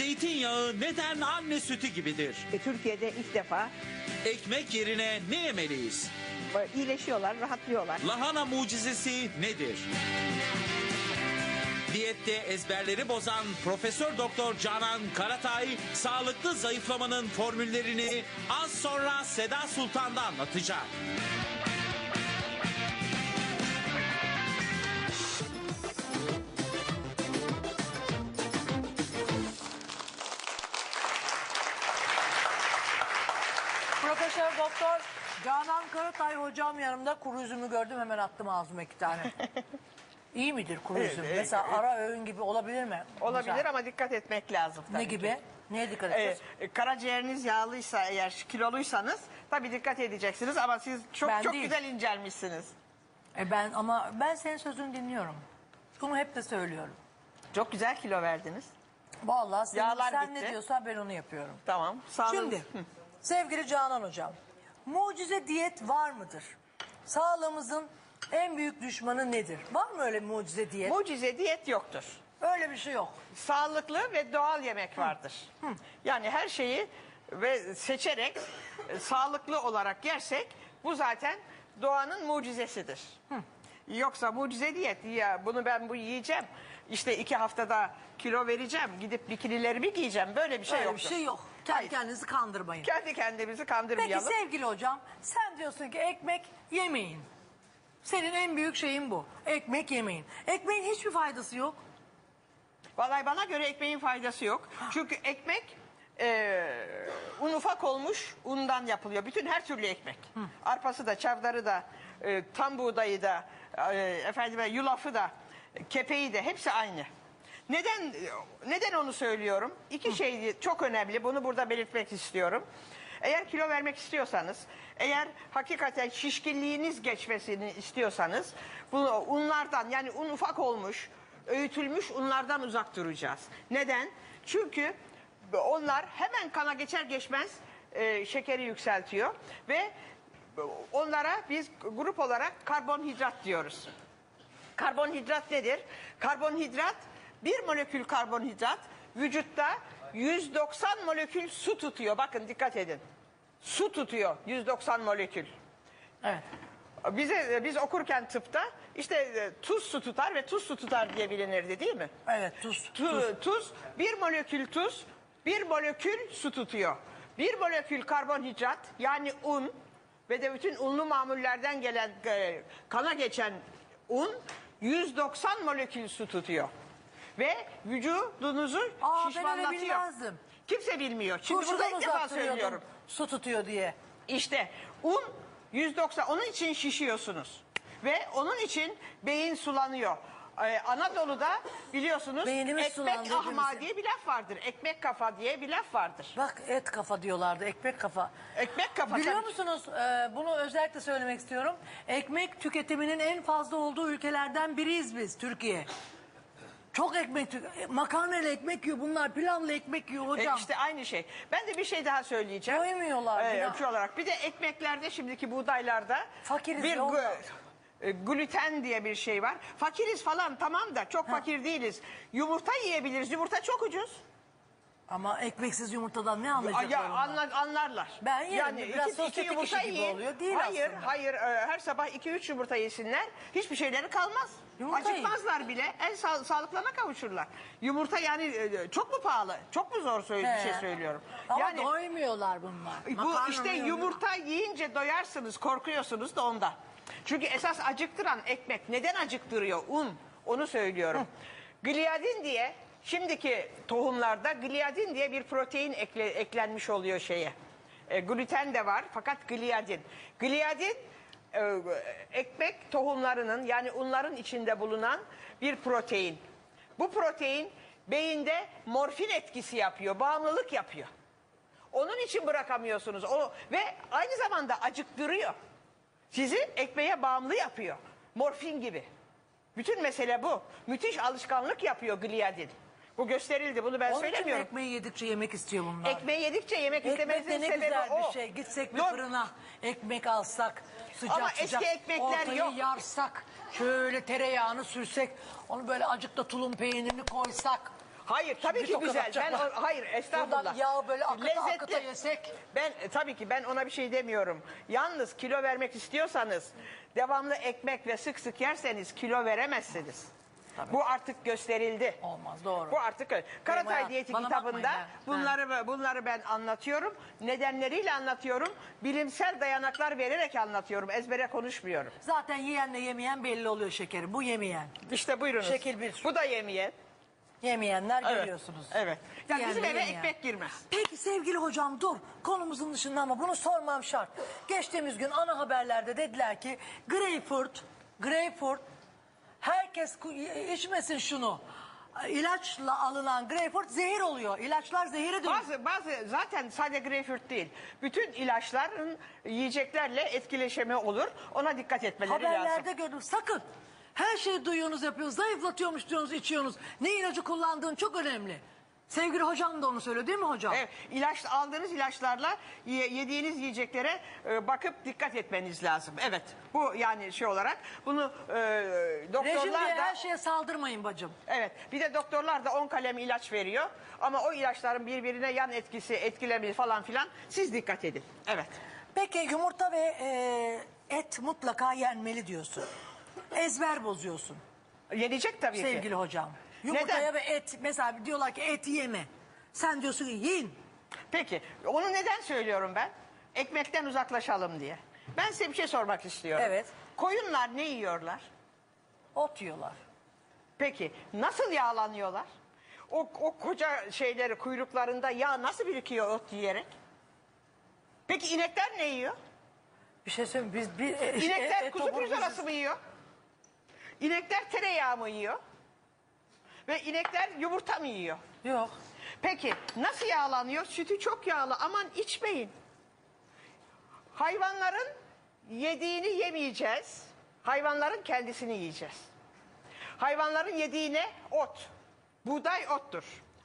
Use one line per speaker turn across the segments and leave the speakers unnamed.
Zeytinyağı neden anne sütü gibidir?
E, Türkiye'de ilk defa
Ekmek yerine ne yemeliyiz?
e, iyileşiyorlar, rahatlıyorlar.
Lahana mucizesi nedir? Diyette ezberleri bozan Profesör Doktor Canan Karatay sağlıklı zayıflamanın formüllerini az sonra Seda Sultan'da anlatacak.
Doktor Canan Karatay hocam yanımda kuru üzümü gördüm hemen attım ağzıma iki tane. İyi midir kuru
Evet,
üzüm?
evet,
Mesela
evet.
ara öğün gibi olabilir mi?
Olabilir
Mesela
ama dikkat etmek lazım tabii
Ne
ki.
gibi? Neye dikkat
E,
edeceğiz?
e, karaciğeriniz yağlıysa eğer kiloluysanız tabii dikkat edeceksiniz ama siz çok
Ben
çok
değil.
güzel incelmişsiniz.
E ben ama ben senin sözünü dinliyorum. Bunu hep de söylüyorum.
Çok güzel kilo verdiniz.
Vallahi senin,
Yağlar
sen
gitti.
ne diyorsan ben onu yapıyorum.
Tamam. Sağ olun.
Şimdi sevgili Canan hocam mucize diyet var mıdır? Sağlığımızın en büyük düşmanı nedir? Var mı öyle mucize diyet?
Mucize diyet yoktur.
öyle bir şey yok.
Sağlıklı ve doğal yemek vardır. Yani her şeyi ve seçerek e, sağlıklı olarak yersek bu zaten doğanın mucizesidir. Yoksa mucize diyet ya bunu ben bu yiyeceğim. İşte iki haftada kilo vereceğim. Gidip bikinilerimi giyeceğim. Böyle bir şey
öyle
yoktur.
bir şey yok. Kendi kendinizi kandırmayın.
Kendi kendimizi
Peki
kandırmayalım.
sevgili hocam sen diyorsun ki ekmek yemeyin. Senin en büyük şeyin bu. Ekmek yemeyin. Ekmeğin hiçbir faydası yok.
Vallahi bana göre ekmeğin faydası yok. Çünkü ekmek e, un ufak olmuş undan yapılıyor. Bütün her türlü ekmek. Arpası da, çavdarı da, e, tam buğdayı da, e, efendime yulafı da, kepeği de hepsi aynı. Neden neden onu söylüyorum? İki şey çok önemli. Bunu burada belirtmek istiyorum. Eğer kilo vermek istiyorsanız, eğer hakikaten şişkinliğiniz geçmesini istiyorsanız, bu unlardan yani un ufak olmuş, öğütülmüş unlardan uzak duracağız. Neden? Çünkü onlar hemen kana geçer geçmez e, şekeri yükseltiyor ve onlara biz grup olarak karbonhidrat diyoruz. Karbonhidrat nedir? Karbonhidrat bir molekül karbonhidrat vücutta 190 molekül su tutuyor. Bakın dikkat edin. Su tutuyor 190 molekül.
Evet.
Bize biz okurken tıpta işte e, tuz su tutar ve tuz su tutar diye bilinirdi değil mi?
Evet tuz.
Tu- tuz. bir molekül tuz, bir molekül su tutuyor. Bir molekül karbonhidrat yani un ve de bütün unlu mamullerden gelen e, kana geçen un 190 molekül su tutuyor. Ve vücudunuzu
Aa, ben öyle
şişmanlatıyor.
bilmezdim.
Kimse bilmiyor. Şimdi burada
Turşudan
ilk defa
uzak duruyordum.
söylüyorum.
Su tutuyor diye.
İşte un 190 onun için şişiyorsunuz. Ve onun için beyin sulanıyor. Ee, Anadolu'da biliyorsunuz
Beynimiz
ekmek
sulandı
ahma
hepimizin.
diye bir laf vardır. Ekmek kafa diye bir laf vardır.
Bak et kafa diyorlardı ekmek kafa.
Ekmek kafa
Biliyor
tabii.
musunuz e, bunu özellikle söylemek istiyorum. Ekmek tüketiminin en fazla olduğu ülkelerden biriyiz biz Türkiye. Çok ekmek tük- makarnayla ekmek yiyor bunlar pilavla ekmek yiyor
E,
hocam.
işte aynı şey. Ben de bir şey daha söyleyeceğim.
Doymuyorlar
Ee, ölçü olarak. Bir de ekmeklerde şimdiki buğdaylarda
Fakiriz
bir e, gluten diye bir şey var. Fakiriz falan tamam da çok fakir değiliz. Yumurta yiyebiliriz. Yumurta çok ucuz.
Ama ekmeksiz yumurtadan ne
Ya
anlayacaklar onlar?
anlar, anlarlar.
Ben yerim. Biraz sosyetik işi gibi
yiyin.
oluyor. Değil
hayır,
aslında.
hayır. e, her sabah 2-3 yumurta yesinler. Hiçbir şeyleri kalmaz.
Yumurta
Acıkmazlar bile. En sağ, sağlıklarına kavuşurlar. Yumurta yani e, çok mu pahalı? Çok mu zor söyle, bir şey söylüyorum?
Ama
yani
doymuyorlar bunlar.
bu
Makarna
işte
yiyor.
yumurta yiyince doyarsınız, korkuyorsunuz da ondan. Çünkü esas acıktıran ekmek neden acıktırıyor? Un. Onu söylüyorum. Gliadin diye şimdiki tohumlarda gliadin diye bir protein ekle- eklenmiş oluyor şeye. E, gluten de var fakat gliadin. Gliadin e, ekmek tohumlarının yani unların içinde bulunan bir protein. Bu protein beyinde morfin etkisi yapıyor, bağımlılık yapıyor. Onun için bırakamıyorsunuz. O ve aynı zamanda acıktırıyor. Sizi ekmeğe bağımlı yapıyor. Morfin gibi. Bütün mesele bu. Müthiş alışkanlık yapıyor gliadin. Bu gösterildi. Bunu ben
Onun için
söylemiyorum.
ekmeği yedikçe yemek istiyor bunlar.
Ekmeği yedikçe yemek
Ekmek de
istememizin
ne
sebebi
güzel
o.
bir şey. Gitsek bir
Yok,
fırına ekmek alsak sıcak
Ama eski
sıcak.
ekmekler
ortayı
yok.
yarsak şöyle tereyağını sürsek onu böyle acıkta tulum peynirini koysak.
Hayır tabii
Bir
ki
tokat
güzel. Ben
atacaklar.
o- hayır estağfurullah.
Buradan yağı böyle akıta akıta yesek.
Ben e, tabii ki ben ona bir şey demiyorum. Yalnız kilo vermek istiyorsanız devamlı ekmek ve sık sık yerseniz kilo veremezsiniz. Bu artık gösterildi.
Olmaz doğru.
Bu artık. Karatay
hayat-
Diyeti
bana
kitabında
bakmayın ha.
bunları bunları ben anlatıyorum. Nedenleriyle anlatıyorum. Bilimsel dayanaklar vererek anlatıyorum. Ezbere konuşmuyorum.
Zaten yiyenle yemeyen belli oluyor şekerim. Bu yemeyen.
İşte buyurunuz.
Şekil bir.
Bu da yemeyen.
Yemeyenler görüyorsunuz.
Evet. Yani bizim eve
yemeyen.
ekmek girmez.
Peki sevgili hocam dur. Konumuzun dışında ama bunu sormam şart. Geçtiğimiz gün ana haberlerde dediler ki greyfurt, greyfurt herkes içmesin şunu. İlaçla alınan greyfurt zehir oluyor. İlaçlar zehire dönüyor.
Bazı bazı zaten sadece greyfurt değil. Bütün ilaçların yiyeceklerle etkileşimi olur. Ona dikkat etmeleri lazım.
Haberlerde gördüm. Sakın. Her şeyi duyuyorsunuz yapıyorsunuz. Zayıflatıyormuş diyorsunuz içiyorsunuz. Ne ilacı kullandığın çok önemli. Sevgili hocam da onu söylüyor değil mi hocam?
Evet, ilaç aldığınız ilaçlarla ye- yediğiniz yiyeceklere e, bakıp dikkat etmeniz lazım. Evet. Bu yani şey olarak bunu e,
Rejim
doktorlar
diye
da
her şeye saldırmayın bacım.
Evet. Bir de doktorlar da 10 kalem ilaç veriyor. Ama o ilaçların birbirine yan etkisi, etkilemesi falan filan siz dikkat edin. Evet.
Peki yumurta ve e, et mutlaka yenmeli diyorsun. Ezber bozuyorsun
Yenecek tabii ki.
sevgili hocam. Yumurtaya ve et mesela diyorlar ki et yeme. Sen diyorsun ki yiyin.
Peki onu neden söylüyorum ben? Ekmekten uzaklaşalım diye. Ben size bir şey sormak istiyorum.
Evet.
Koyunlar ne yiyorlar?
Ot yiyorlar.
Peki nasıl yağlanıyorlar? O, o koca şeyleri kuyruklarında yağ nasıl birikiyor ot yiyerek? Peki inekler ne yiyor?
Bir şey söyleyeyim biz bir e,
İnekler
et
kuzu
obur
pirzolatası mı yiyor? İnekler tereyağı mı yiyor? Ve inekler yumurta mı yiyor?
Yok.
Peki nasıl yağlanıyor? Sütü çok yağlı. Aman içmeyin. Hayvanların yediğini yemeyeceğiz. Hayvanların kendisini yiyeceğiz. Hayvanların yediğine ot. Buğday ottur.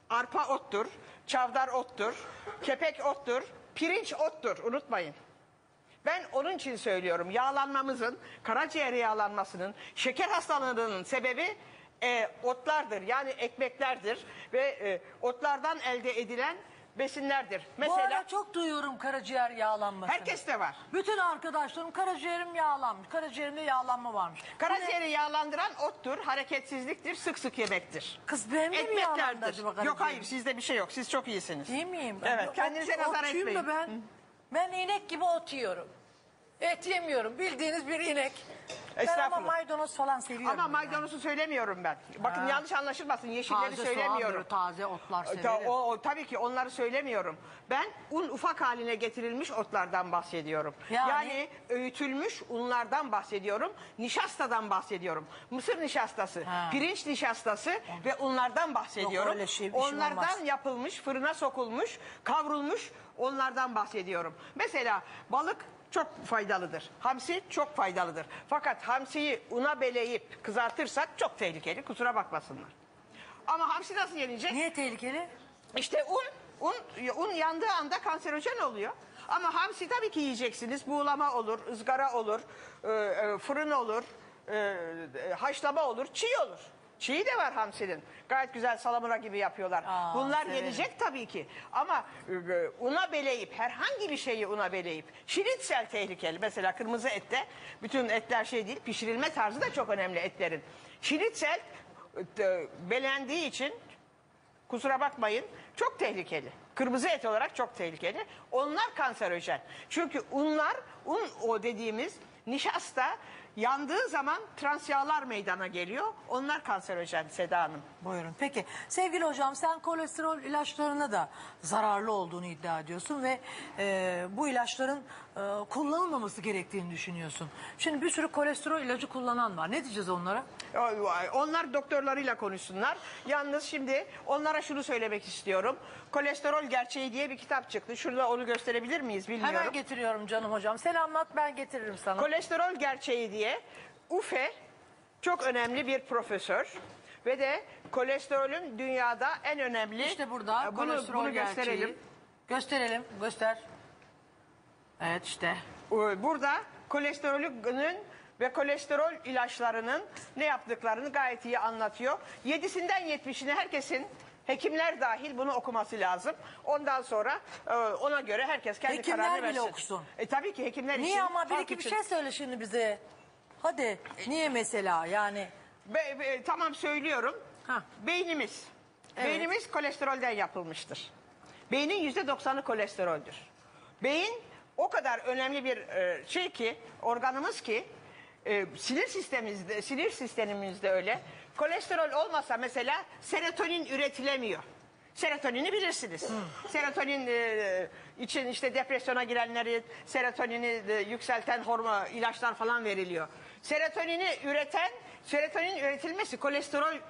Arpa ottur. Çavdar ottur. Kepek ottur. Pirinç ottur. Unutmayın. Ben onun için söylüyorum. Yağlanmamızın, karaciğer yağlanmasının, şeker hastalığının sebebi e, otlardır. Yani ekmeklerdir ve e, otlardan elde edilen besinlerdir.
Bu ara
Mesela
çok duyuyorum karaciğer yağlanmasını.
herkeste var.
Bütün arkadaşlarım karaciğerim yağlanmış. Karaciğerimde yağlanma varmış.
Karaciğeri yağlandıran ottur, hareketsizliktir, sık sık yemektir.
Kız benim de mi yağlandı
Ekmeklerdir.
acaba
Yok hayır sizde bir şey yok. Siz çok iyisiniz.
Değil miyim?
Evet, kendinize nazar
otçuyum
etmeyin.
da ben. Ben inek gibi ot yiyorum. Et yemiyorum. Bildiğiniz bir inek. Ben ama
Estağfurullah.
maydanoz falan seviyorum.
Ama maydanozu söylemiyorum ben. Bakın yanlış anlaşılmasın. Yeşilleri
Taze
söylemiyorum.
taze otlar
Ta-
severim.
o, o, tabii ki onları söylemiyorum. Ben un ufak haline getirilmiş otlardan bahsediyorum.
Yani?
Yani, öğütülmüş unlardan bahsediyorum. Nişastadan bahsediyorum. Mısır nişastası,
Ha.
pirinç nişastası ve unlardan bahsediyorum.
öyle şey, şey
onlardan
olmaz.
yapılmış, fırına sokulmuş, kavrulmuş onlardan bahsediyorum. Mesela balık çok faydalıdır. Hamsi çok faydalıdır. Fakat hamsiyi una beleyip kızartırsak çok tehlikeli. Kusura bakmasınlar. Ama hamsi nasıl yenecek?
Niye tehlikeli?
İşte un, un, un yandığı anda kanserojen oluyor. Ama hamsi tabii ki yiyeceksiniz. Buğulama olur, ızgara olur, e, e, fırın olur, e, haşlama olur, çiğ olur. Çiğ de var hamsinin. Gayet güzel salamura gibi yapıyorlar.
Aa,
Bunlar
severim.
yenecek tabii ki. Ama e, e, una beleyip, herhangi bir şeyi una beleyip, şinitsel tehlikeli. Mesela kırmızı ette, bütün etler şey değil, pişirilme tarzı da çok önemli etlerin. Şinitsel e, belendiği için Kusura bakmayın çok tehlikeli. Kırmızı et olarak çok tehlikeli. Onlar kanserojen. Çünkü unlar, un o dediğimiz nişasta yandığı zaman trans yağlar meydana geliyor. Onlar kanserojen Seda Hanım.
Buyurun. Peki sevgili hocam sen kolesterol ilaçlarına da zararlı olduğunu iddia ediyorsun ve e, bu ilaçların e, kullanılmaması gerektiğini düşünüyorsun. Şimdi bir sürü kolesterol ilacı kullanan var. Ne diyeceğiz onlara?
Onlar doktorlarıyla konuşsunlar. Yalnız şimdi onlara şunu söylemek istiyorum. Kolesterol Gerçeği diye bir kitap çıktı. Şurada onu gösterebilir miyiz bilmiyorum.
Hemen getiriyorum canım hocam. Sen anlat ben getiririm sana.
Kolesterol gerçeği diye Ufe çok önemli bir profesör ve de kolesterolün dünyada en önemli
işte burada
bunu,
kolesterol
bunu
gerçeği.
gösterelim.
Gösterelim. Göster. Evet işte.
Ee, Burada kolesterolün ve kolesterol ilaçlarının ne yaptıklarını gayet iyi anlatıyor. Yedisinden yetmişini herkesin Hekimler dahil bunu okuması lazım. Ondan sonra e, ona göre herkes kendi
Hekimler
kararını
bile
versin.
okusun.
E, tabii ki hekimler için.
Niye ama bir
halk
iki bir
için.
şey söyle şimdi bize. Hadi niye mesela yani?
Be- be- tamam söylüyorum.
Ha.
Beynimiz.
Evet.
Beynimiz kolesterolden yapılmıştır. Beynin yüzde doksanı kolesteroldür. Beyin o kadar önemli bir e, şey ki, organımız ki, e, sinir sistemimizde, sinir sistemimizde öyle. Kolesterol olmasa mesela serotonin üretilemiyor. Serotonini bilirsiniz. Serotonin e, için işte depresyona girenleri serotonini e, yükselten hormon ilaçlar falan veriliyor. Serotonini üreten, serotonin üretilmesi kolesterolün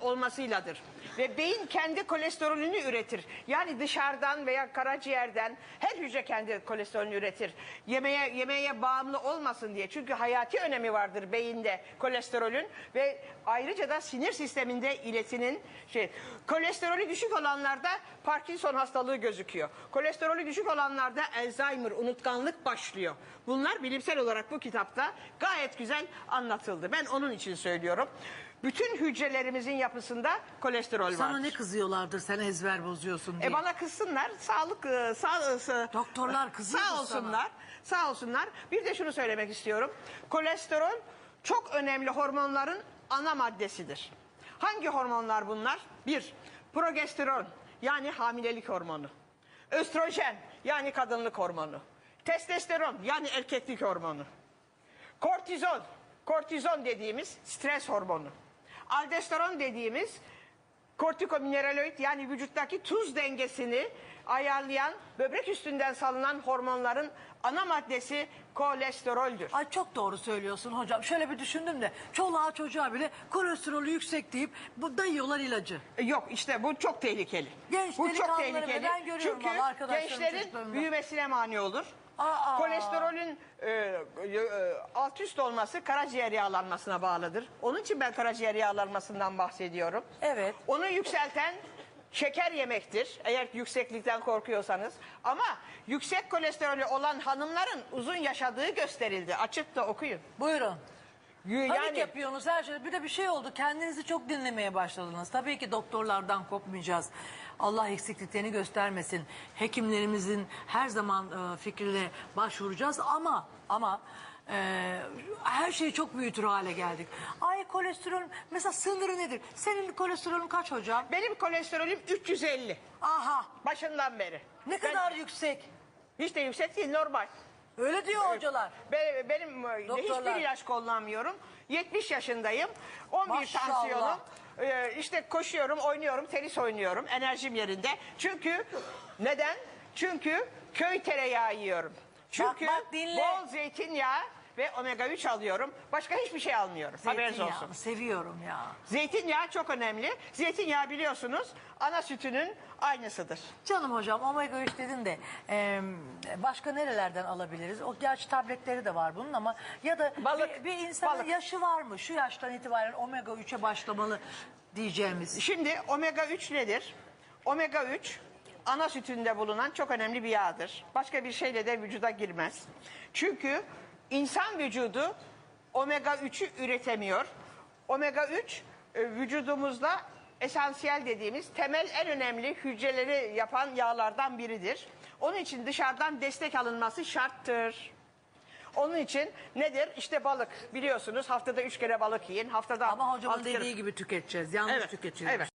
olmasıyladır. Ve beyin kendi kolesterolünü üretir. Yani dışarıdan veya karaciğerden her hücre kendi kolesterolünü üretir. Yemeğe yemeğe bağımlı olmasın diye. Çünkü hayati önemi vardır beyinde kolesterolün ve ayrıca da sinir sisteminde iletinin şey kolesterolü düşük olanlarda Parkinson hastalığı gözüküyor. Kolesterolü düşük olanlarda Alzheimer, unutkanlık başlıyor. Bunlar bilimsel olarak bu kitapta gayet güzel anlatıldı. Ben onun için söylüyorum. Bütün hücrelerimizin yapısında kolesterol
Sana
var.
ne kızıyorlardır sen ezber bozuyorsun diye.
E bana kızsınlar. Sağlık e, sağ, sağ-
Doktorlar kızıyor
Sağ
mu
olsunlar. Sağ olsunlar. Bir de şunu söylemek istiyorum. Kolesterol çok önemli hormonların ana maddesidir. Hangi hormonlar bunlar? Bir, progesteron yani hamilelik hormonu. Östrojen yani kadınlık hormonu. Testosteron yani erkeklik hormonu. Kortizon, kortizon dediğimiz stres hormonu. Aldosteron dediğimiz kortikomineraloid yani vücuttaki tuz dengesini ayarlayan böbrek üstünden salınan hormonların ana maddesi kolesteroldür.
Ay çok doğru söylüyorsun hocam. Şöyle bir düşündüm de çoluğa çocuğa bile kolesterolü yüksek deyip bu dayıyorlar ilacı.
E, Yok işte bu çok tehlikeli.
Genç
bu çok
delikanlıları
tehlikeli.
ben görüyorum
Çünkü
arkadaşlarım,
gençlerin
çocuklarımda.
büyümesine mani olur.
Aa.
Kolesterolün e, e, alt üst olması karaciğer yağlanmasına bağlıdır. Onun için ben karaciğer yağlanmasından bahsediyorum.
Evet.
Onu yükselten şeker yemektir eğer yükseklikten korkuyorsanız. Ama yüksek kolesterolü olan hanımların uzun yaşadığı gösterildi. Açıp da okuyun.
Buyurun.
Y-
Panik yapıyorsunuz her şey. Bir de bir şey oldu. Kendinizi çok dinlemeye başladınız. Tabii ki doktorlardan kopmayacağız. Allah eksikliklerini göstermesin. Hekimlerimizin her zaman e, fikrine başvuracağız ama ama e, her şeyi çok büyütür hale geldik. Ay kolesterol mesela sınırı nedir? Senin kolesterolün kaç hocam?
Benim kolesterolüm 350
Aha
başından beri.
ne kadar yüksek.
Hiç de yüksek değil normal.
Öyle diyor hocalar.
Benim, benim e,
Doktorlar.
hiçbir ilaç kullanmıyorum. 70 yaşındayım. 11
Maşallah.
tansiyonum. Ee, işte koşuyorum, oynuyorum, tenis oynuyorum. Enerjim yerinde. Çünkü neden? Çünkü köy tereyağı yiyorum. Çünkü
bak, dinle.
bol zeytinyağı ve omega 3 alıyorum. Başka hiçbir şey almıyorum. Haberiniz
Zeytinyağını
olsun.
seviyorum ya.
Zeytinyağı çok önemli. Zeytinyağı biliyorsunuz ana sütünün aynısıdır.
Canım hocam omega 3 dedin de e, başka nerelerden alabiliriz? O gerçi tabletleri de var bunun ama ya da
Balık,
bir, bir insanın
balık.
yaşı var mı? Şu yaştan itibaren omega 3'e başlamalı diyeceğimiz.
Şimdi omega 3 nedir? Omega 3 ana sütünde bulunan çok önemli bir yağdır. Başka bir şeyle de vücuda girmez. Çünkü insan vücudu omega 3'ü üretemiyor. Omega 3 e, vücudumuzda esansiyel dediğimiz temel en önemli hücreleri yapan yağlardan biridir. Onun için dışarıdan destek alınması şarttır. Onun için nedir? İşte balık. Biliyorsunuz haftada üç kere balık yiyin. Haftada
Ama hocamın
altı kere-
dediği gibi tüketeceğiz. Yanlış
Evet,
tüketiyoruz.
evet.